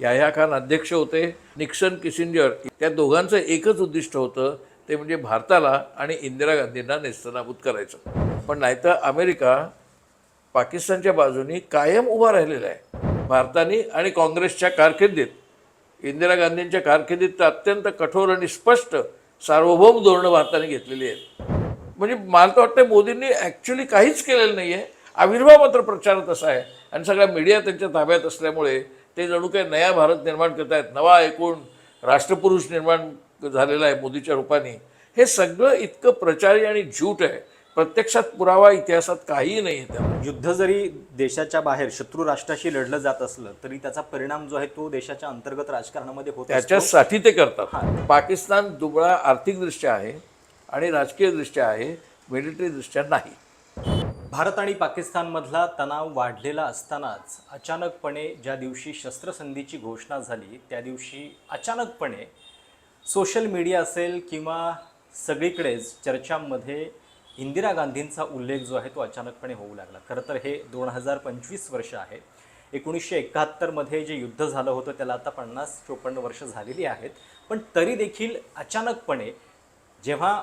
याह्या खान अध्यक्ष होते. Nixon Kissinger त्या दोघांचं एकच उद्दिष्ट होतं ते म्हणजे भारताला आणि इंदिरा गांधींना नेस्तनाबूत करायचं. पण नाहीतर अमेरिका पाकिस्तानच्या बाजूनी कायम उभा राहिलेला आहे. भारताने आणि काँग्रेसच्या कारकिर्दीत. इंदिरा गांधींच्या कारकिर्दीत तर अत्यंत कठोर आणि स्पष्ट सार्वभौम धोरणं भारताने घेतलेली आहेत. म्हणजे मला तर वाटतं मोदींनी ॲक्च्युली काहीच केलेलं नाही आहे आविर्भाव मात्र प्रचार तसा आहे. आणि सगळा मीडिया त्यांच्या ताब्यात असल्यामुळे ते जणू काही नया भारत निर्माण करत आहेत नवा एकूण राष्ट्रपुरुष निर्माण झालेला आहे मोदीच्या रूपाने. हे सगळं इतकं प्रचारी आणि झूट आहे. प्रत्यक्षात पुरावा इतिहासात काहीही नाही आहे त्याला युद्ध जरी देशाच्या बाहेर शत्रू राष्ट्राशी लढलं जात असलं तरी त्याचा परिणाम जो आहे तो देशाच्या अंतर्गत राजकारणामध्ये होत. त्याच्यासाठी ते करतात. पाकिस्तान दुबळा आर्थिकदृष्ट्या आहे आणि राजकीयदृष्ट्या आहे मिलिटरीदृष्ट्या नाही. भारत आणि पाकिस्तानमधला तणाव वाढलेला असतानाच अचानकपणे ज्या दिवशी शस्त्रसंधीची घोषणा झाली त्या दिवशी अचानकपणे सोशल मीडिया असेल किंवा सगळीकडेच चर्चांमध्ये इंदिरा गांधींचा उल्लेख जो आहे तो अचानकपणे होऊ लागला. खरं तर हे दोन हजार पंचवीस वर्ष आहे. एकोणीसशे एकाहत्तरमध्ये जे युद्ध झालं होतं त्याला आता पन्नास चोपन्न वर्ष झालेली आहेत. पण तरी देखील अचानकपणे जेव्हा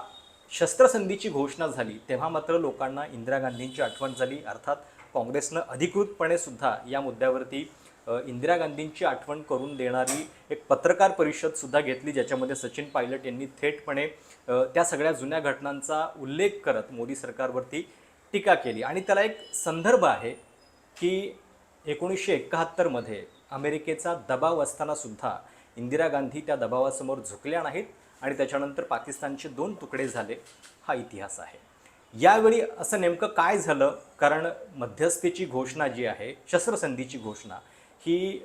शस्त्रसंधीची घोषणा झाली तेव्हा मात्र लोकांना इंदिरा गांधींची आठवण झाली. अर्थात काँग्रेसनं अधिकृतपणे सुद्धा या मुद्द्यावरती इंदिरा गांधींची आठवण करून देणारी एक पत्रकार परिषद सुद्धा घेतली ज्याच्यामध्ये सचिन पायलट यांनी थेटपणे त्या सगळ्या जुन्या घटनांचा उल्लेख करत मोदी सरकारवरती टीका केली. आणि त्याला एक संदर्भ आहे की एकोणीसशे एकाहत्तरमध्ये अमेरिकेचा दबाव असताना सुद्धा इंदिरा गांधी त्या दबावासमोर झुकल्या नाहीत. आणि त्याच्यानंतर पाकिस्तानचे दोन तुकडे झाले. हा इतिहास आहे. यावेळी असं नेमकं काय झालं? कारण मध्यस्थीची घोषणा जी आहे शस्त्रसंधीची घोषणा ही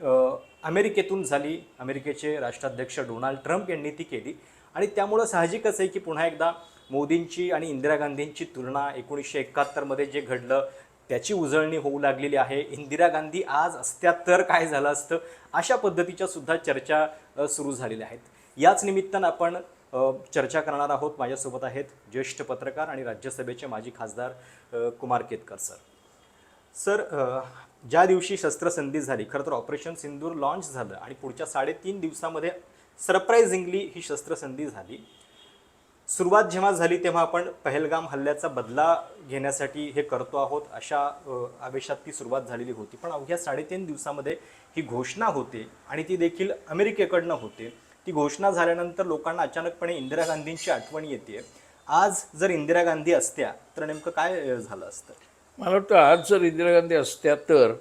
अमेरिकेतून झाली. अमेरिकेचे राष्ट्राध्यक्ष डोनाल्ड ट्रम्प यांनी ती केली. आणि त्यामुळं साहजिकच आहे की पुन्हा एकदा मोदींची आणि इंदिरा गांधींची तुलना एकोणीसशे एकाहत्तरमध्ये जे घडलं त्याची उजळणी होऊ लागलेली आहे. इंदिरा गांधी आज असत्या तर काय झालं असतं अशा पद्धतीच्या सुद्धा चर्चा सुरू झालेल्या आहेत. याच निमित्तानं आपण चर्चा करणार आहोत. माझ्यासोबत आहेत ज्येष्ठ पत्रकार आणि राज्यसभेचे माजी खासदार कुमार केतकर सर. सर ज्या दिवशी शस्त्रसंधी झाली खरं तर ऑपरेशन सिंदूर लॉन्च झालं आणि पुढच्या साडेतीन दिवसामध्ये सरप्राईझिंगली ही शस्त्रसंधी झाली. सुरुवात जेव्हा झाली तेव्हा आपण पहलगाम हल्ल्याचा बदला घेण्यासाठी हे करतो आहोत अशा आवेशात ती सुरुवात झालेली होती. पण अवघ्या साडेतीन दिवसामध्ये ही घोषणा होते आणि ती देखील अमेरिकेकडनं होते. ती घोषणा झाल्यानंतर लोकांना अचानकपणे इंदिरा गांधींची आठवण येते आज जर इंदिरा गांधी असत्या तर नेमकं काय झालं असतं? मला वाटतं आज जर इंदिरा गांधी असत्या तर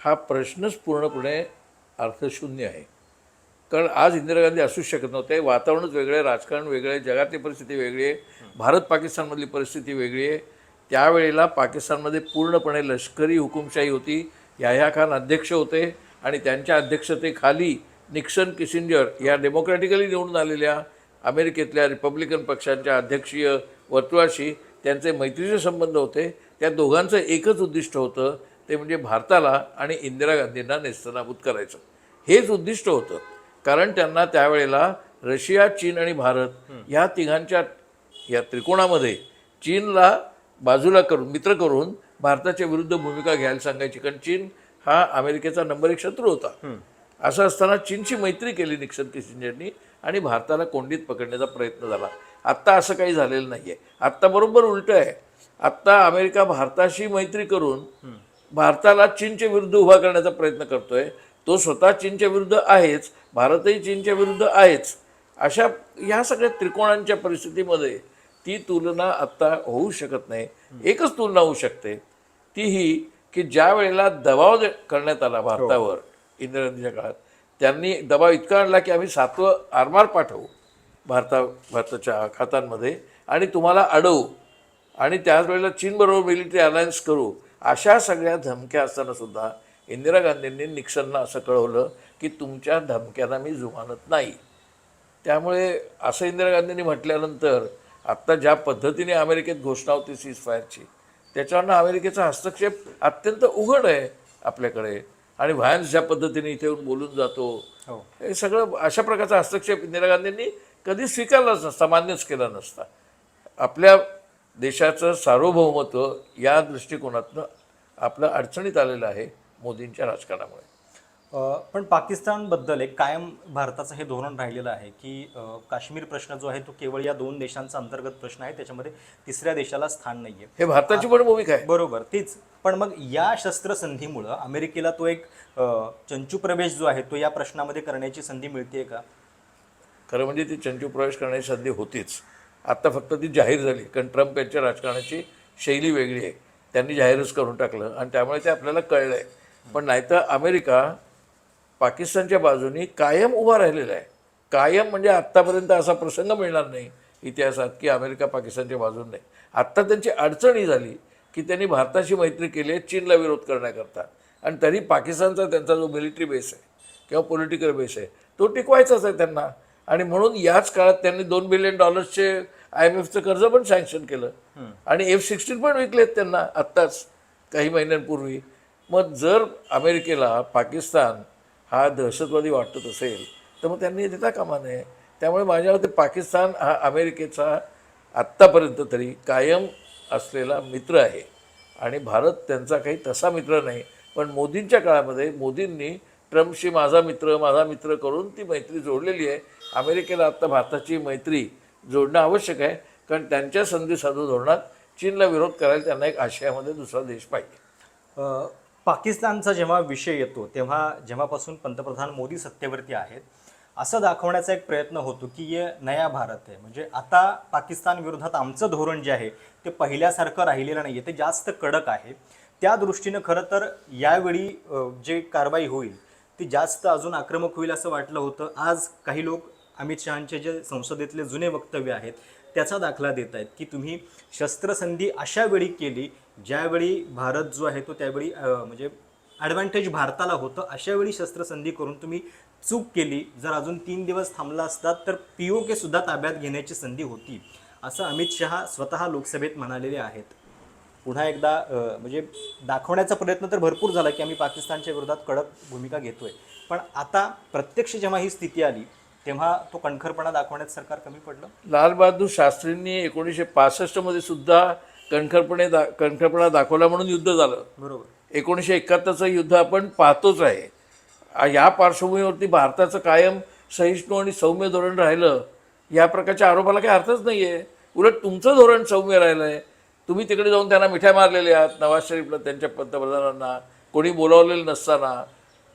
हा प्रश्नच पूर्णपणे अर्थशून्य आहे. कारण आज इंदिरा गांधी असूच शकत नव्हते. वातावरणच वेगळं आहे राजकारण वेगळं आहे जगातली परिस्थिती वेगळी आहे भारत पाकिस्तानमधली परिस्थिती वेगळी आहे. त्यावेळेला पाकिस्तानमध्ये पूर्णपणे लष्करी हुकुमशाही होती. याह्या खान अध्यक्ष होते आणि त्यांच्या अध्यक्षतेखाली निक्सन किसिंजर या डेमोक्रॅटिकली निवडून आलेल्या अमेरिकेतल्या रिपब्लिकन पक्षांच्या अध्यक्षीय वर्तुळाशी त्यांचे मैत्रीचे संबंध होते. त्या दोघांचं एकच उद्दिष्ट होतं ते म्हणजे भारताला आणि इंदिरा गांधींना नेस्तनाबूत करायचं. हेच उद्दिष्ट होतं. कारण त्यांना त्यावेळेला रशिया चीन आणि भारत ह्या तिघांच्या या त्रिकोणामध्ये चीनला बाजूला करून मित्र करून भारताच्या विरुद्ध भूमिका घ्यायला सांगायची. कारण चीन हा अमेरिकेचा नंबर एक शत्रू होता. असं असताना चीनची मैत्री केली निक्सन किसिंजरनी आणि भारताला कोंडीत पकडण्याचा प्रयत्न झाला. आत्ता असं काही झालेलं नाही आहे आत्ता बरोबर उलटं आहे. आत्ता अमेरिका भारताशी मैत्री करून भारताला चीनच्या विरुद्ध उभा करण्याचा प्रयत्न करतोय. तो स्वतः चीनच्या विरुद्ध आहेच. भारतही चीनच्या विरुद्ध आहेच. अशा ह्या सगळ्या त्रिकोणांच्या परिस्थितीमध्ये ती तुलना आत्ता होऊ शकत नाही. एकच तुलना होऊ शकते. ती ही की ज्या वेळेला दबाव करण्यात आला भारतावर इंदिरा गांधीच्या काळात. त्यांनी दबाव इतका आणला की आम्ही सातवं आरमार पाठवू भारता भारताच्या खातांमध्ये. आणि तुम्हाला अडवू. आणि त्याच वेळेला चीनबरोबर मिलिटरी अलायन्स करू. अशा सगळ्या धमक्या असताना सुद्धा इंदिरा गांधींनी निक्सनना असं कळवलं की तुमच्या धमक्यांना मी जुमानत नाही. त्यामुळे असं इंदिरा गांधींनी म्हटल्यानंतर आत्ता ज्या पद्धतीने अमेरिकेत घोषणा होती सीज फायरची त्याच्यावरनं अमेरिकेचा हस्तक्षेप अत्यंत उघड आहे आपल्याकडे. आणि व्हायन्स ज्या पद्धतीने इथे येऊन बोलून जातो हो. हे सगळं अशा प्रकारचा हस्तक्षेप इंदिरा गांधींनी कधी स्वीकारलाच नसता मान्यच केला नसता. आपल्या देशाचं सार्वभौमत्व या दृष्टिकोनातनं आपलं अडचणीत आलेलं आहे मोदींच्या राजकारणामुळे. पण पाकिस्तानबद्दल एक कायम भारताचं हे धोरण राहिलेलं आहे की काश्मीर प्रश्न जो आहे तो केवळ या दोन देशांचा अंतर्गत प्रश्न आहे त्याच्यामध्ये तिसऱ्या देशाला स्थान नाही आहे हे भारताची पण भूमिका आहे. बरोबर तेच. पण मग या शस्त्रसंधीमुळं अमेरिकेला तो एक चंचू प्रवेश जो आहे तो या प्रश्नामध्ये करण्याची संधी मिळते का? खरं म्हणजे ती चंचू प्रवेश करण्याची संधी होतीच. आत्ता फक्त ती जाहीर झाली कारण ट्रम्प यांच्या राजकारणाची शैली वेगळी आहे. त्यांनी जाहीरच करून टाकलं आणि त्यामुळे ते आपल्याला कळलं आहे पण नाहीतर अमेरिका पाकिस्तानच्या बाजूनी कायम उभा राहिलेला आहे. कायम म्हणजे आत्तापर्यंत असा प्रसंग मिळणार नाही इतिहासात की अमेरिका पाकिस्तानच्या बाजून नाही. आत्ता त्यांची अडचणी झाली की त्यांनी भारताशी मैत्री केली आहे चीनला विरोध करण्याकरता. आणि तरी पाकिस्तानचा त्यांचा जो मिलिटरी बेस आहे किंवा पॉलिटिकल बेस आहे तो टिकवायचाच आहे त्यांना. आणि म्हणून याच काळात त्यांनी दोन बिलियन डॉलर्सचे आय एम एफचं कर्ज पण सँक्शन केलं. आणि एफ सिक्स्टीन पण विकलेत त्यांना आत्ताच काही महिन्यांपूर्वी. मग जर अमेरिकेला पाकिस्तान हा दहशतवादी वाटत असेल तर मग त्यांनी देता कामा नये. त्यामुळे माझ्या मते पाकिस्तान हा अमेरिकेचा आत्तापर्यंत तरी कायम असलेला मित्र आहे. आणि भारत त्यांचा काही तसा मित्र नाही पण मोदींच्या काळामध्ये मोदींनी ट्रम्पशी माझा मित्र माझा मित्र करून ती मैत्री जोडलेली आहे. अमेरिकेला आत्ता भारताची मैत्री जोडणं आवश्यक आहे कारण त्यांच्या संधी साधू धोरणात चीनला विरोध करायला त्यांना एक आशियामध्ये दुसरा देश पाहिजे. पाकिस्तानचा जेव्हा विषय येतो तेव्हा जेव्हापासून पंतप्रधान मोदी सत्तेवरती आहेत असं दाखवण्याचा एक प्रयत्न होतो की ये नया भारत आहे. म्हणजे आता पाकिस्तान विरोधात आमचं धोरण जे आहे ते पहिल्यासारखं राहिलेलं नाही आहे ते जास्त कडक आहे. त्या दृष्टीनं खरं तर यावेळी जे कारवाई होईल ती जास्त अजून आक्रमक होईल असं वाटलं होतं. आज काही लोक अमित शहाचे जे संसदेतले जुने वक्तव्य आहेत त्याचा दाखला देत आहेत की तुम्ही शस्त्रसंधी अशा वेळी केली ज्यावेळी भारत जो आहे तो त्यावेळी म्हणजे ॲडव्हान्टेज भारताला होतं अशा वेळी शस्त्रसंधी करून तुम्ही चूक केली. जर अजून तीन दिवस थांबला असतात तर पी ओ के सुद्धा ताब्यात घेण्याची संधी होती असं अमित शहा स्वतः लोकसभेत म्हणालेले आहेत. पुन्हा एकदा म्हणजे दाखवण्याचा प्रयत्न तर भरपूर झाला की आम्ही पाकिस्तानच्या विरोधात कडक भूमिका घेतोय. पण आता प्रत्यक्ष जेव्हा ही स्थिती आली तेव्हा तो कणखरपणा दाखवण्यात सरकार कमी पडलं? लालबहादूर शास्त्रींनी एकोणीसशे पासष्टमध्ये सुद्धा कणखरपणे दा कणखरपणा दाखवला म्हणून युद्ध झालं. बरोबर. एकोणीसशे एकाहत्तरचं युद्ध आपण पाहतोच आहे. या पार्श्वभूमीवरती भारताचं कायम सहिष्णू आणि सौम्य धोरण राहिलं या प्रकारच्या आरोपाला काही अर्थच नाही आहे उलट तुमचं धोरण सौम्य राहिलं आहे तुम्ही तिकडे जाऊन त्यांना मिठ्या मारलेल्या आहात नवाज शरीफला त्यांच्या पंतप्रधानांना. कोणी बोलावलेलं नसताना.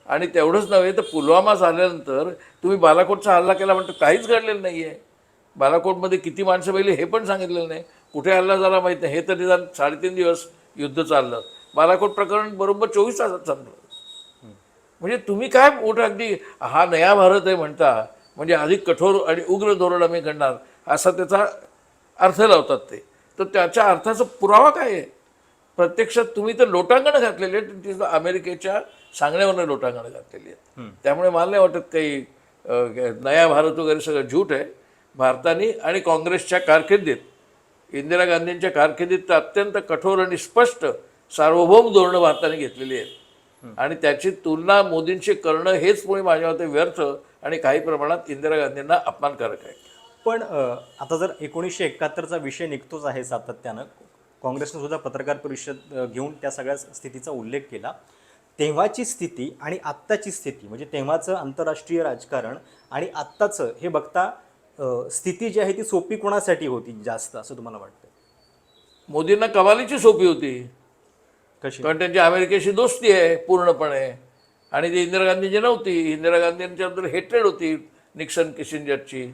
आणि तेवढंच नव्हे तर पुलवामा झाल्यानंतर तुम्ही बालाकोटचा हल्ला केला म्हणतो काहीच घडलेलं नाही आहे बालाकोटमध्ये किती माणसं मेली हे पण सांगितलेलं नाही. कुठे हल्ला झाला माहीत नाही. हे तर निदान साडेतीन दिवस युद्ध चाललं. बालाकोट प्रकरण बरोबर चोवीस तासात संपलं. म्हणजे तुम्ही काय मोठं अगदी हा नया भारत आहे म्हणता म्हणजे अधिक कठोर आणि उग्र धोरण आम्ही घडणार असा त्याचा अर्थ लावतात ते. तर त्याच्या अर्थाचा पुरावा काय आहे? प्रत्यक्षात तुम्ही तर लोटांगणं घातलेली आहेत ती सुद्धा अमेरिकेच्या सांगण्यावरनं लोटांगणं घातलेली आहेत. त्यामुळे मला नाही वाटत काही नया भारत वगैरे सगळं झूट आहे. भारताने आणि काँग्रेसच्या कारकिर्दीत इंदिरा गांधींच्या कारकिर्दीत तर अत्यंत कठोर आणि स्पष्ट सार्वभौम धोरणं भारताने घेतलेली आहेत. आणि त्याची तुलना मोदींशी करणं हेच मुळे माझ्या मते व्यर्थ आणि काही प्रमाणात इंदिरा गांधींना अपमानकारक आहे. पण आता जर एकोणीसशे एकाहत्तरचा विषय निघतोच आहे सातत्यानं काँग्रेसनं सुद्धा पत्रकार परिषद घेऊन त्या सगळ्या स्थितीचा उल्लेख केला तेव्हाची स्थिती आणि आत्ताची स्थिती म्हणजे तेव्हाचं आंतरराष्ट्रीय राजकारण आणि आत्ताचं हे बघता स्थिती जी आहे ती सोपी कोणासाठी होती जास्त असं तुम्हाला वाटतं? मोदींना कमालीची सोपी होती. कशी? कारण त्यांची अमेरिकेशी दोस्ती आहे पूर्णपणे. आणि ती इंदिरा गांधींची नव्हती. इंदिरा गांधींच्याबद्दल हेट्रेड होती निक्सन किसिंजरची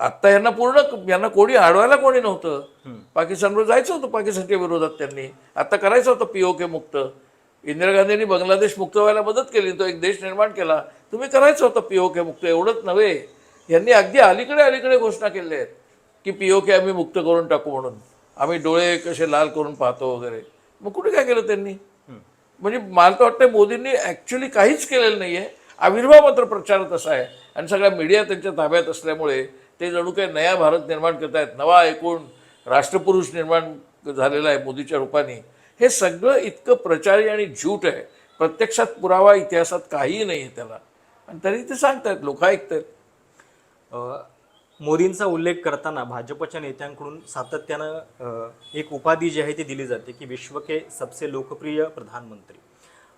आत्ता यांना पूर्ण यांना कोणी अडवायला कोणी नव्हतं. पाकिस्तानवर जायचं होतं पाकिस्तानच्या विरोधात त्यांनी. आता करायचं होतं पी ओ के मुक्त. इंदिरा गांधींनी बांगलादेश मुक्त व्हायला मदत केली तो एक देश निर्माण केला. तुम्ही करायचं होतं पी ओ के मुक्त एवढंच नव्हे. यांनी अगदी अलीकडे अलीकडे घोषणा केल्या आहेत की पी ओ के आम्ही मुक्त करून टाकू म्हणून. आम्ही डोळे कसे लाल करून पाहतो वगैरे. मग कुठे काय केलं त्यांनी? म्हणजे मला तर वाटतं मोदींनी ॲक्च्युली काहीच केलेलं नाही आहे आविर्भाव मात्र प्रचार तसा आहे. आणि सगळ्या मीडिया त्यांच्या ताब्यात असल्यामुळे ते जणू काही नया भारत निर्माण करत आहेत नवा एकूण राष्ट्रपुरुष निर्माण झालेला आहे मोदीच्या रूपाने. हे सगळं इतकं प्रचारी आणि झूट आहे. प्रत्यक्षात पुरावा इतिहासात काहीही नाही आहे त्याला. आणि तरी ते सांगतायत लोक ऐकतायत. मोदींचा उल्लेख करताना भाजपच्या नेत्यांकडून सातत्यानं एक उपाधी जी आहे ती दिली जाते की विश्व के सबसे लोकप्रिय प्रधानमंत्री.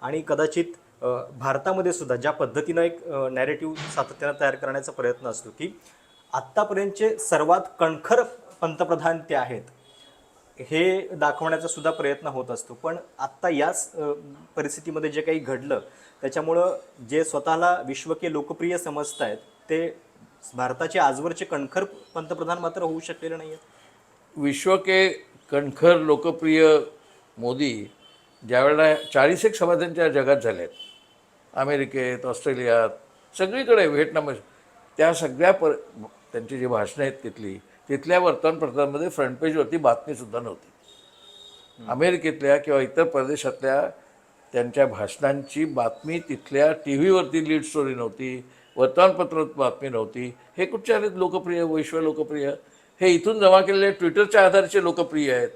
आणि कदाचित भारतामध्ये सुद्धा ज्या पद्धतीनं एक नॅरेटिव्ह सातत्यानं तयार करण्याचा प्रयत्न असतो की आत्तापर्यंतचे सर्वात कणखर पंतप्रधान ते आहेत हे दाखवण्याचा सुद्धा प्रयत्न होत असतो. पण आत्ता याच परिस्थितीमध्ये जे काही घडलं त्याच्यामुळं जे स्वतःला विश्वके लोकप्रिय समजत आहेत ते भारताचे आजवरचे कणखर पंतप्रधान मात्र होऊ शकलेले नाही आहेत विश्व के कणखर लोकप्रिय मोदी ज्यावेळेला चाळीस एक सभा त्यांच्या जगात झाल्या आहेत अमेरिकेत ऑस्ट्रेलियात सगळीकडे व्हिएटनाम त्या सगळ्या पर त्यांची जी भाषणं आहेत तिथली तिथल्या वर्तमानपत्रांमध्ये फ्रंट पेजवरती बातमीसुद्धा नव्हती. अमेरिकेतल्या किंवा इतर प्रदेशातल्या त्यांच्या भाषणांची बातमी तिथल्या टी व्हीवरती लीड स्टोरी नव्हती. वर्तमानपत्रात बातमी नव्हती. हे कुठचे आहेत लोकप्रिय? विश्व लोकप्रिय? हे इथून जमा केलेले ट्विटरच्या आधारचे लोकप्रिय आहेत.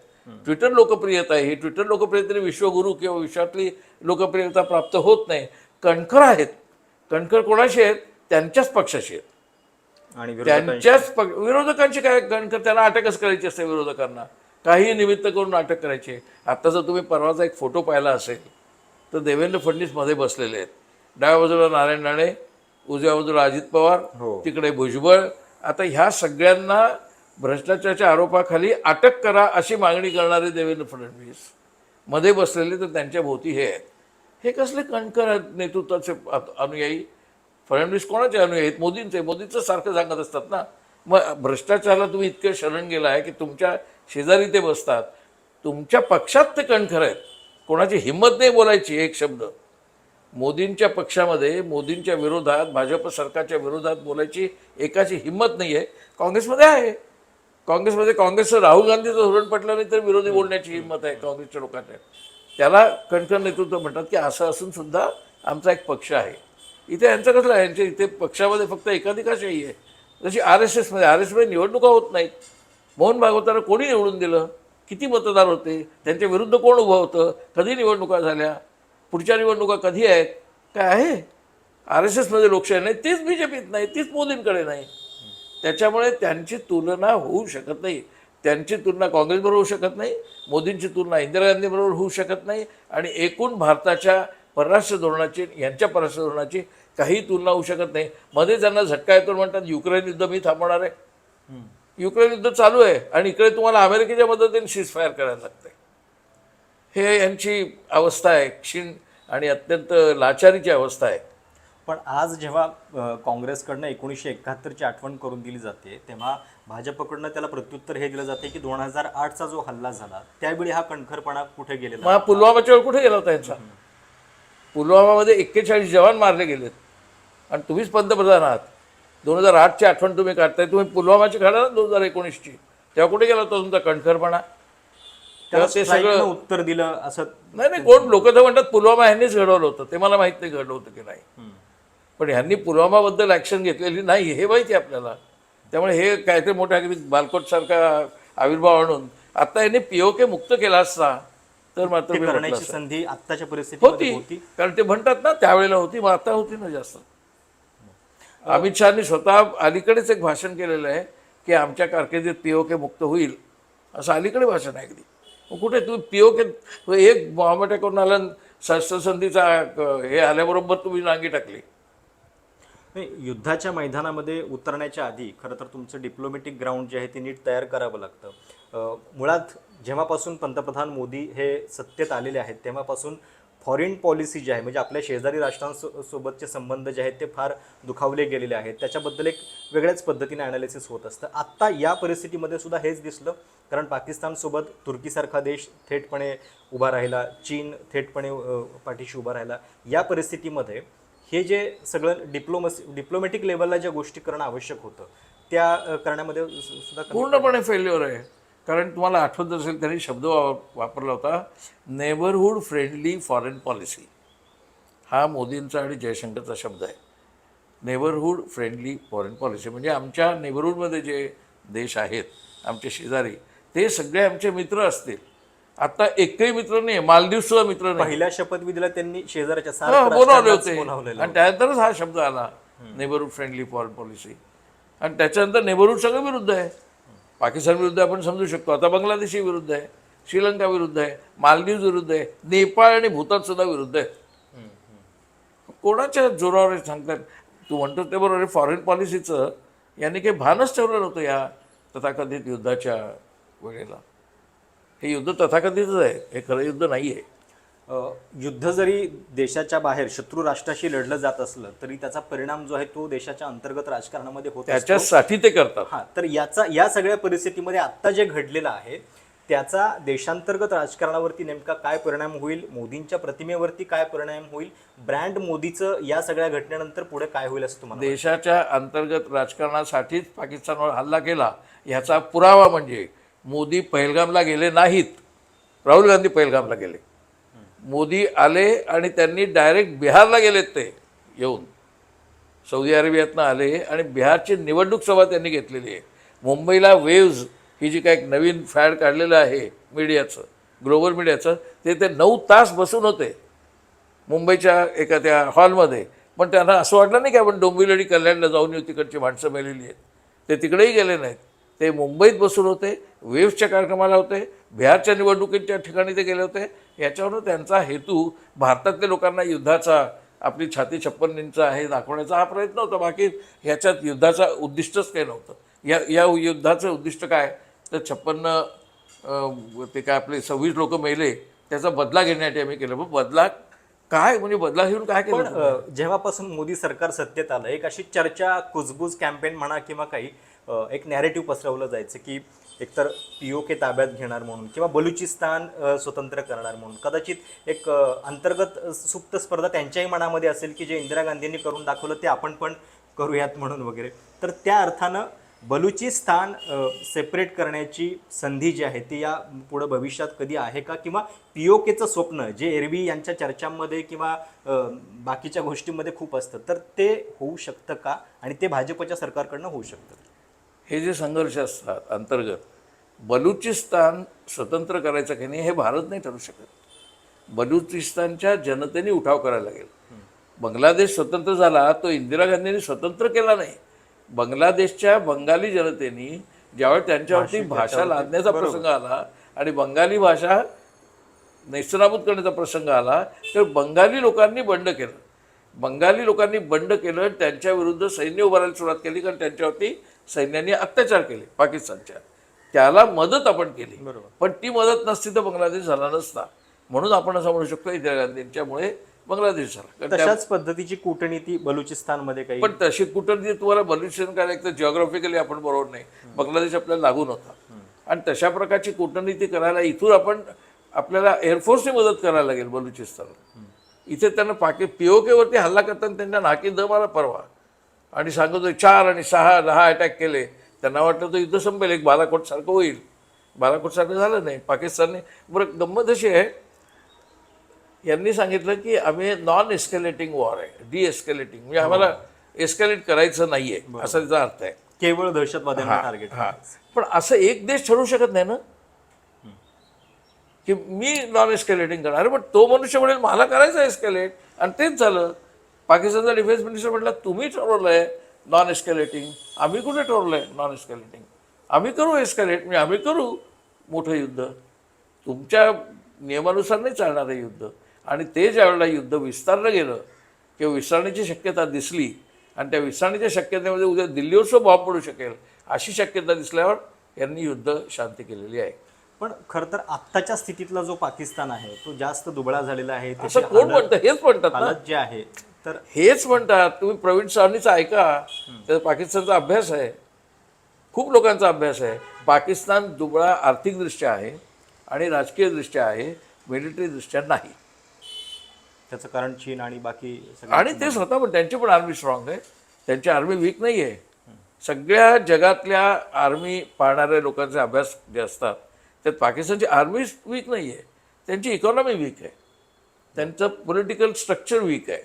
ट्विटर लोकप्रियता आहे. ही ट्विटर लोकप्रियतेने विश्वगुरू किंवा विश्वातली लोकप्रियता प्राप्त होत नाही. कणखर आहेत. कणखर कोणाशी आहेत? त्यांच्याच पक्षाशी आहेत. आणि त्यांच्याच पक्ष विरोधकांची काय कणखर त्यांना अटकच करायची असते विरोधकांना? काही निमित्त करून अटक करायची. आता जर तुम्ही परवाचा एक फोटो पाहिला असेल तर देवेंद्र फडणवीसमध्ये बसलेले आहेत. डाव्या बाजूला नारायण राणे उजव्या बाजूला अजित पवार हो. तिकडे भुजबळ. आता ह्या सगळ्यांना भ्रष्टाचाराच्या आरोपाखाली अटक करा अशी मागणी करणारे देवेंद्र फडणवीस. मध्ये बसलेले तर त्यांच्या भोवती हे आहेत. हे कसले कणकर आहेत नेतृत्वाचे अनुयायी? फडणवीस कोणाचे अनुयायी आहेत? मोदींचे. मोदींचं सारखं सांगत असतात ना. मग भ्रष्टाचाराला तुम्ही इतके शरण गेला आहे की तुमच्या शेजारी ते बसतात. तुमच्या पक्षात ते कणखर आहेत. कोणाची हिंमत नाही बोलायची एक शब्द. मोदींच्या पक्षामध्ये मोदींच्या विरोधात भाजप सरकारच्या विरोधात बोलायची एकाची हिंमत नाही आहे काँग्रेसमध्ये आहे. काँग्रेसमध्ये काँग्रेसचं राहुल गांधीचं धोरण पटलं नाही तर विरोधी बोलण्याची हिंमत आहे काँग्रेसच्या लोकांच्या त्याला कणखण नेतृत्व म्हणतात की असं असून सुद्धा आमचा एक पक्ष आहे. इथे यांचं कसलं आहे? यांच्या इथे पक्षामध्ये फक्त एकाधिकाशाही आहे जशी आर एस एसमध्ये आर एस एसमध्ये निवडणुका होत नाहीत. मोहन भागवतांना कोणी निवडून दिलं? किती मतदार होते? त्यांच्या विरुद्ध कोण उभं होतं? कधी निवडणुका झाल्या? पुढच्या निवडणुका कधी आहेत? काय आहे? आर एस एसमध्ये लोकशाही नाही तीच बी जे पीत नाही तीच मोदींकडे नाही. त्याच्यामुळे त्यांची तुलना होऊ शकत नाही. त्यांची तुलना काँग्रेसबरोबर होऊ शकत नाही मोदींची तुलना इंदिरा गांधीबरोबर होऊ शकत नाही आणि एकूण भारताच्या परराष्ट्र धोरणाची यांच्या परराष्ट्र धोरणाची काही तुलना होऊ शकत नाही. मध्ये त्यांना झटका येतो म्हणतात युक्रेन युद्ध मी थांबवणार आहे. युक्रेन युद्ध चालू आहे आणि इकडे तुम्हाला अमेरिकेच्या मदतीने सीज फायर करायला लागतंय हे यांची अवस्था आहे. क्षीण आणि अत्यंत लाचारीची अवस्था आहे. पण आज जेव्हा काँग्रेसकडनं एकोणीसशे एकाहत्तरची आठवण करून दिली जाते तेव्हा भाजपकडनं त्याला प्रत्युत्तर हे दिलं जाते की दोन हजार आठचा जो हल्ला झाला त्यावेळी हा कणखरपणा कुठे गेलेला मग हा पुलवामाच्या वेळ कुठे गेला होता यांचा? पुलवामामध्ये एक्केचाळीस जवान मारले गेलेत. आणि तुम्हीच पंतप्रधान आहात. दोन हजार आठची आठवण तुम्ही काढताय. तुम्ही पुलवामाची काढा ना दोन हजार एकोणीसची. तेव्हा कुठे गेला होता तुमचा कणखरपणा? त्याला ते सगळं उत्तर दिलं असं नाही नाही कोण लोक तर म्हणतात पुलवामा यांनीच घडवलं होतं. ते मला माहीत नाही घडलं होतं की नाही. पण ह्यांनी पुलवामाबद्दल ॲक्शन घेतलेली नाही हे माहिती आहे आपल्याला. त्यामुळे हे काहीतरी मोठ्या अगदी बालकोटसारखा आविर्भाव आणून आता यांनी पीओके मुक्त केला असता तर मात्र करण्याची. संधी आत्ताच्या परिस्थितीमध्ये होती. कारण ते म्हणतात ना त्यावेळेला होती मग आता होती ना जास्त. अमित शहानी स्वतः अलीकडेच एक भाषण केलेलं आहे की आमच्या कारकिर्दीत पीओके मुक्त होईल असं अलीकडे भाषण आहे अगदी. कुठे तुम्ही पीओके एक बॉम्ब करून आला शस्त्रसंधीचा हे आल्याबरोबर तुम्ही नांगी टाकली. नाही युद्धाच्या मैदानामध्ये उतरण्याच्या आधी खरं तर तुमचं डिप्लोमॅटिक ग्राउंड जे आहे ते नीट तयार करावं लागतं. मुळात जेव्हापासून पंतप्रधान मोदी हे सत्तेत आलेले आहेत तेव्हापासून फॉरेन पॉलिसी जी आहे म्हणजे आपल्या शेजारी राष्ट्रांसोबतचे संबंध जे आहेत ते फार दुखावले गेलेले आहेत. त्याच्याबद्दल एक वेगळ्याच पद्धतीने ॲनालिसिस होत असतं. आत्ता या परिस्थितीमध्ये सुद्धा हेच दिसलं कारण पाकिस्तानसोबत तुर्कीसारखा देश थेटपणे उभा राहिला चीन थेटपणे पाठीशी उभा राहिला. या परिस्थितीमध्ये हे जे सगळं डिप्लोमसी डिप्लोमॅटिक लेवलला ज्या गोष्टी करणं आवश्यक होतं त्या करण्यामध्ये सुद्धा पूर्णपणे फेल्युअर आहे. कारण तुम्हाला आठवत असेल त्यांनी शब्द वापरला होता नेबरहूड फ्रेंडली फॉरेन पॉलिसी हा मोदींचा आणि जयशंकरचा शब्द आहे. नेबरहूड फ्रेंडली फॉरेन पॉलिसी म्हणजे आमच्या नेबरहूडमध्ये जे देश आहेत आमचे शेजारी ते सगळे आमचे मित्र असतील. आता एकही मित्र नाही मालदीव सुद्धा मित्र नाही पहिल्या शपथविधीला त्यांनी सार्क बोलावले होते. आणि त्यानंतरच हा शब्द आला नेबरहूड फ्रेंडली फॉरेन पॉलिसी आणि त्याच्यानंतर नेबरहूड सगळं विरुद्ध आहे. पाकिस्तान विरुद्ध आपण समजू शकतो. आता बांगलादेशी विरुद्ध आहे श्रीलंका विरुद्ध आहे मालदीव विरुद्ध आहे नेपाळ आणि भूतान सुद्धा विरुद्ध आहे कोणाच्या जोरावर सांगतात? तू म्हणतो ते बरोबर आहे फॉरेन पॉलिसीचं यांनी काही भानच ठेवलं नव्हतं या तथाकथित युद्धाच्या वेळेला. हे युद्ध तथाकथितच आहे हे खरं युद्ध नाही आहे युद्ध जरी देशाच्या बाहेर शत्रू राष्ट्राशी लढलं जात असलं तरी त्याचा परिणाम जो आहे तो देशाच्या अंतर्गत राजकारणामध्ये होत त्याच्यासाठी ते करतात. हा तर याचा या सगळ्या परिस्थितीमध्ये आत्ता जे घडलेलं आहे त्याचा देशांतर्गत राजकारणावरती नेमका काय परिणाम होईल मोदींच्या प्रतिमेवरती काय परिणाम होईल ब्रँड मोदीचं या सगळ्या घटनेनंतर पुढे काय होईल असं तुम्हाला देशाच्या अंतर्गत राजकारणासाठीच पाकिस्तानवर हल्ला केला ह्याचा पुरावा म्हणजे मोदी पहलगामला गेले नाहीत. राहुल गांधी पहलगामला गेले. मोदी आले आणि त्यांनी डायरेक्ट बिहारला गेलेत ते येऊन. सौदी अरेबियातनं आले आणि बिहारची निवडणूक सभा त्यांनी घेतलेली आहे. मुंबईला वेव्ज ही जी काय एक नवीन फॅड काढलेलं आहे मीडियाचं ग्लोबल मीडियाचं ते ते नऊ तास बसून होते मुंबईच्या एका त्या हॉलमध्ये. पण त्यांना असं वाटलं नाही की आपण डोंबिवली आणि कल्याणला जाऊन येऊ तिकडची माणसं मेलेली आहेत. ते तिकडेही गेले नाहीत. ते मुंबईत बसून होते वेव्सच्या कार्यक्रमाला होते बिहारच्या निवडणुकीच्या ठिकाणी ते गेले होते. याच्यावरून त्यांचा हेतू भारतातल्या लोकांना युद्धाचा आपली छाती छप्पन इंच आहे दाखवण्याचा हा प्रयत्न होता. बाकी ह्याच्यात युद्धाचा उद्दिष्टच काही नव्हतं. या या युद्धाचं उद्दिष्ट काय? तर छप्पन्न ते काय आपले सव्वीस लोक मेले त्याचा बदला घेण्यासाठी आम्ही केलं. पण बदला काय? म्हणजे बदला घेऊन काय केलं जेव्हापासून मोदी सरकार सत्तेत आलं एक अशी चर्चा कुजबूज कॅम्पेन म्हणा किंवा काही एक नॅरेटिव्ह पसरवलं जायचं की एकतर पी ओ के ताब्यात घेणार म्हणून किंवा बलुचिस्तान स्वतंत्र करणार म्हणून. कदाचित एक अंतर्गत सुप्त स्पर्धा त्यांच्याही मनामध्ये असेल की जे इंदिरा गांधींनी करून दाखवलं ते आपण पण करूयात म्हणून वगैरे. तर त्या अर्थानं बलुचिस्तान सेपरेट करण्याची संधी जी आहे ती या पुढं भविष्यात कधी आहे का? किंवा पी ओ केचं स्वप्न जे एरवी यांच्या चर्चांमध्ये किंवा बाकीच्या गोष्टींमध्ये खूप असतं तर ते होऊ शकतं का? आणि ते भाजपच्या सरकारकडनं होऊ शकतं. हे जे संघर्ष असतात अंतर्गत बलुचिस्तान स्वतंत्र करायचं की नाही हे भारत नाही ठरू शकत. बलुचिस्तानच्या जनतेने उठाव करायला लागेल. बांगलादेश स्वतंत्र झाला तो इंदिरा गांधींनी स्वतंत्र केला नाही. बांगलादेशच्या बंगाली जनतेने ज्यावेळी त्यांच्यावरती भाषा लादण्याचा प्रसंग आला आणि बंगाली भाषा नेस्तनाबूत करण्याचा प्रसंग आला तर बंगाली लोकांनी बंड केलं. बंगाली लोकांनी बंड केलं त्यांच्या विरुद्ध सैन्य उभारायला सुरुवात केली कारण त्यांच्यावरती सैन्याने अत्याचार केले पाकिस्तानच्या. त्याला मदत आपण केली. बरोबर. पण ती मदत नसती तर बांगलादेश झाला नसता. म्हणून आपण असं म्हणू शकतो इंदिरा गांधींच्यामुळे बांगलादेश झाला. तशाच पद्धतीची कूटनीती बलुचिस्तानमध्ये काही पण तशी कुठं तुम्हाला बलुचिस्तान काय एक तर जिओग्राफिकली आपण बरोबर नाही. बांगलादेश आपल्याला लागून होता आणि तशा प्रकारची कूटनीती करायला इथून आपण आपल्याला एअरफोर्सने मदत करायला लागेल बलुचिस्तानला. इथे त्यांना पाकि पीओकेवरती हल्ला करताना त्यांच्या नाकी दम आला परवा आणि सांगत होते चार आणि सहा दहा अटॅक केले. त्यांना वाटलं तर युद्ध संपेल एक बालाकोटसारखं होईल. बालाकोटसारखं झालं नाही पाकिस्तानने बरं गंमत अशी आहे. यांनी सांगितलं की आम्ही नॉन एस्केलेटिंग वॉर आहे डी एस्केलेटिंग म्हणजे आम्हाला एस्केलेट करायचं नाहीये असा त्याचा अर्थ आहे. केवळ दहशतवाद्यांना टार्गेट हा. पण असं एक देश ठरवू शकत नाही ना? की मी नॉन एस्केलेटिंग करणार. अरे पण तो मनुष्य म्हणेल मला करायचं एस्केलेट आणि तेच झालं. पाकिस्तानचा डिफेन्स मिनिस्टर म्हटलं तुम्ही ठरवलंय नॉन एस्केलेटिंग आम्ही कुठे ठरवलंय नॉन एस्केलेटिंग आम्ही करू एस्केलेट म्हणजे आम्ही करू मोठं युद्ध. तुमच्या नियमानुसार नाही चालणार आहे युद्ध. आणि ते ज्या वेळेला युद्ध विस्तारलं गेलं किंवा विस्तारण्याची शक्यता दिसली आणि त्या विस्तारण्याच्या शक्यतेमध्ये उद्या दिल्लीवर सुद्धा बॉम्ब पडू शकेल अशी शक्यता दिसल्यावर यांनी युद्ध शांती केलेली आहे. पण खरं तर आत्ताच्या स्थितीतला जो पाकिस्तान आहे तो जास्त दुबळा झालेला आहे असं कोण म्हणतं? हेच म्हणतात जे आहे तर हेच म्हणतात तुम्ही प्रवीण सावनीचा ऐका. त्याचा पाकिस्तानचा अभ्यास आहे. खूप लोकांचा अभ्यास आहे. पाकिस्तान दुबळा आर्थिकदृष्ट्या आहे आणि राजकीयदृष्ट्या आहे मिलिटरीदृष्ट्या नाही. त्याचं कारण चीन आणि बाकी सगळे आणि ते स्वतः पण त्यांची पण आर्मी स्ट्रॉंग आहे. त्यांची आर्मी वीक नाही आहे सगळ्या जगातल्या आर्मी पाळणाऱ्या लोकांचे अभ्यास जे असतात त्यात पाकिस्तानची आर्मी वीक नाही आहे त्यांची इकॉनॉमी वीक आहे. त्यांचं पॉलिटिकल स्ट्रक्चर वीक आहे.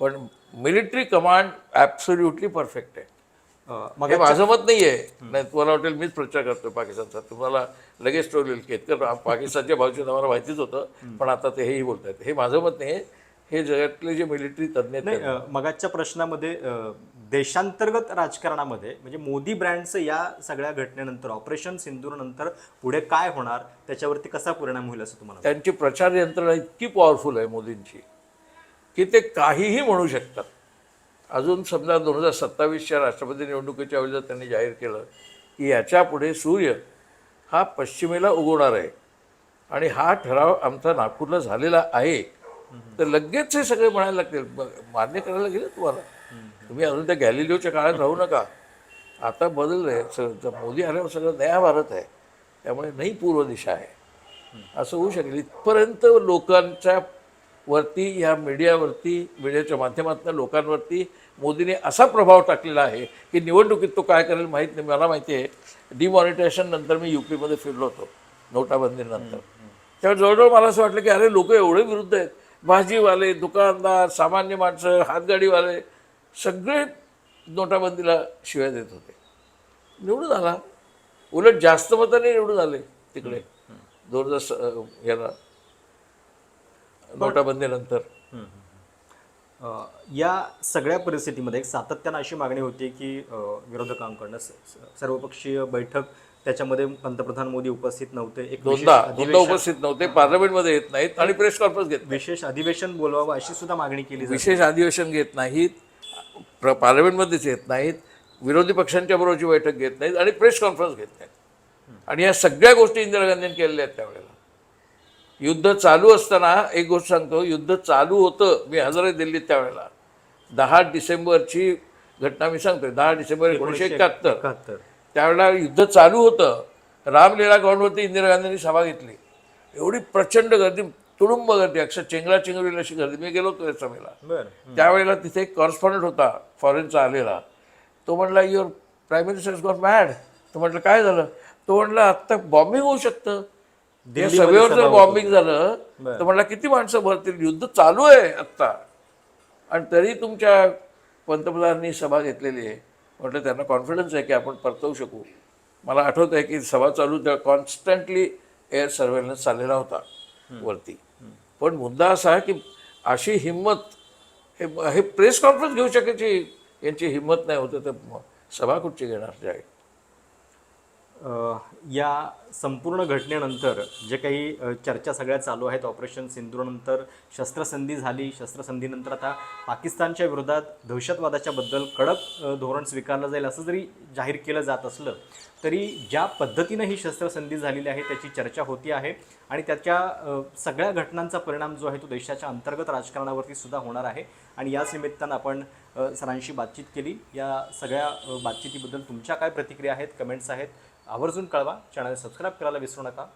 पण मिलिटरी कमांड ॲब्सोल्युटली परफेक्ट आहे. मग हे माझं मत नाही आहे नाही तुम्हाला वाटेल मीच प्रचार करतो पाकिस्तानचा तुम्हाला लगेच येईल की इतकं पाकिस्तानच्या बाजूने आम्हाला माहितीच होतं पण आता ते हेही बोलत आहेत हे माझं मत नाही हे जगातले जे मिलिटरी तज्ज्ञ मगाच्या प्रश्नामध्ये देशांतर्गत राजकारणामध्ये म्हणजे मोदी ब्रँडचं या सगळ्या घटनेनंतर ऑपरेशन सिंदूर नंतर पुढे काय होणार त्याच्यावरती कसा परिणाम होईल असं तुम्हाला? त्यांची प्रचार यंत्रणा इतकी पॉवरफुल आहे मोदींची. की ते काहीही म्हणू शकतात. अजून समजा दोन हजार सत्तावीसच्या राष्ट्रपती निवडणुकीच्या वेळेला त्यांनी जाहीर केलं की याच्यापुढे सूर्य हा पश्चिमेला उगवणार आहे. आणि हा ठराव आमचा नागपूरला झालेला आहे. तर लगेच हे सगळे म्हणायला लागतील मान्य करायला गेलं तुम्हाला. तुम्ही अजून त्या गॅलिलिओच्या काळात राहू नका. आता बदल आहे. मोदी आल्यावर सगळं नया भारत आहे. त्यामुळे नाही पूर्व दिशा आहे. असं होऊ शकेल. इथपर्यंत लोकांच्या वरती या मीडियावरती मीडियाच्या माध्यमातून लोकांवरती मोदीने असा प्रभाव टाकलेला आहे की निवडणुकीत तो काय करेल माहीत नाही. मला माहिती आहे डिमॉनिटायझेशन नंतर मी युपीमध्ये फिरलो होतो नोटाबंदीनंतर त्यावेळी जवळजवळ मला असं वाटलं की अरे लोक एवढे विरुद्ध आहेत. भाजीवाले दुकानदार सामान्य माणसं हातगाडीवाले सगळे नोटाबंदीला शिव्या देत होते. निवडून आला. उलट जास्त मताने निवडून आले तिकडे. दोन हजार स- याला. नोटाबंदीनंतर. अ, या सगळ्या परिस्थितीमध्ये एक सातत्यानं अशी मागणी होती की अ, विरोधकांकडनं स- स- सर्वपक्षीय बैठक त्याच्यामध्ये पंतप्रधान मोदी उपस्थित नव्हते. एक विशेष दोनदा दोनदा अधिवेशन उपस्थित नव्हते पार्लमेंटमध्ये येत नाहीत आणि प्रेस कॉन्फरन्स घेत नाहीत. विशेष अधिवेशन बोलवावं अशी सुद्धा मागणी केली जाते. विशेष अधिवेशन घेत नाहीत प्र पार्लमेंटमध्येच येत नाहीत विरोधी पक्षांच्या बरोबरची बैठक घेत नाहीत आणि प्रेस कॉन्फरन्स घेत नाहीत. आणि या सगळ्या गोष्टी इंदिरा गांधींनी केलेल्या आहेत त्यावेळेला. युद्ध चालू असताना एक गोष्ट सांगतो युद्ध चालू होतं. मी हजर आहे दिल्लीत त्यावेळेला. दहा डिसेंबरची घटना मी सांगतोय. दहा डिसेंबर एकोणीसशे एकाहत्तर. त्यावेळेला युद्ध चालू होतं. रामलीला ग्राउंडवरती इंदिरा गांधींनी सभा घेतली. एवढी प्रचंड गर्दी तुडुंब गर्दी. अक्षर चेंगरा चेंगरीला अशी गर्दी. मी गेलो होतो त्या सभेला त्यावेळेला तिथे एक कॉरेस्पॉन्डंट होता फॉरेनचा आलेला. तो म्हणला your prime minister got mad तो म्हटलं काय झालं? तो म्हणला आत्ता बॉम्बिंग होऊ शकतं. सभेवर जर बॉम्बिंग झालं तर म्हणला किती माणसं भरतील? युद्ध चालू आहे आत्ता. आणि तरी तुमच्या पंतप्रधानांनी सभा घेतलेली आहे. म्हटलं त्यांना कॉन्फिडन्स आहे की आपण परतवू शकू. मला आठवत आहे की सभा चालू कॉन्स्टंटली एअर सर्वेलन्स चाललेला होता वरती. पण मुद्दा असा आहे की अशी हिंमत हे हे प्रेस कॉन्फरन्स घेऊ शकायची यांची हिंमत नाही होतं तर सभा कुठची घेणार या संपूर्ण घटनेनंतर जे काही चर्चा सगळ्या चालू आहेत ऑपरेशन सिंधूनंतर शस्त्रसंधी झाली. शस्त्रसंधीनंतर आता पाकिस्तानच्या विरोधात दहशतवादाच्याबद्दल कडक धोरण स्वीकारलं जाईल असं जरी जाहीर केलं जात असलं तरी ज्या पद्धतीनं ही शस्त्रसंधी झालेली आहे त्याची चर्चा होती आहे आणि त्याच्या सगळ्या घटनांचा परिणाम जो आहे तो देशाच्या अंतर्गत राजकारणावरती सुद्धा होणार आहे. आणि याच निमित्तानं आपण सरांशी बातचीत केली. या सगळ्या बातचितीबद्दल तुमच्या काय प्रतिक्रिया आहेत कमेंट्स आहेत आवर्जून कळवा. चॅनल सबस्क्राईब करायला विसरू नका.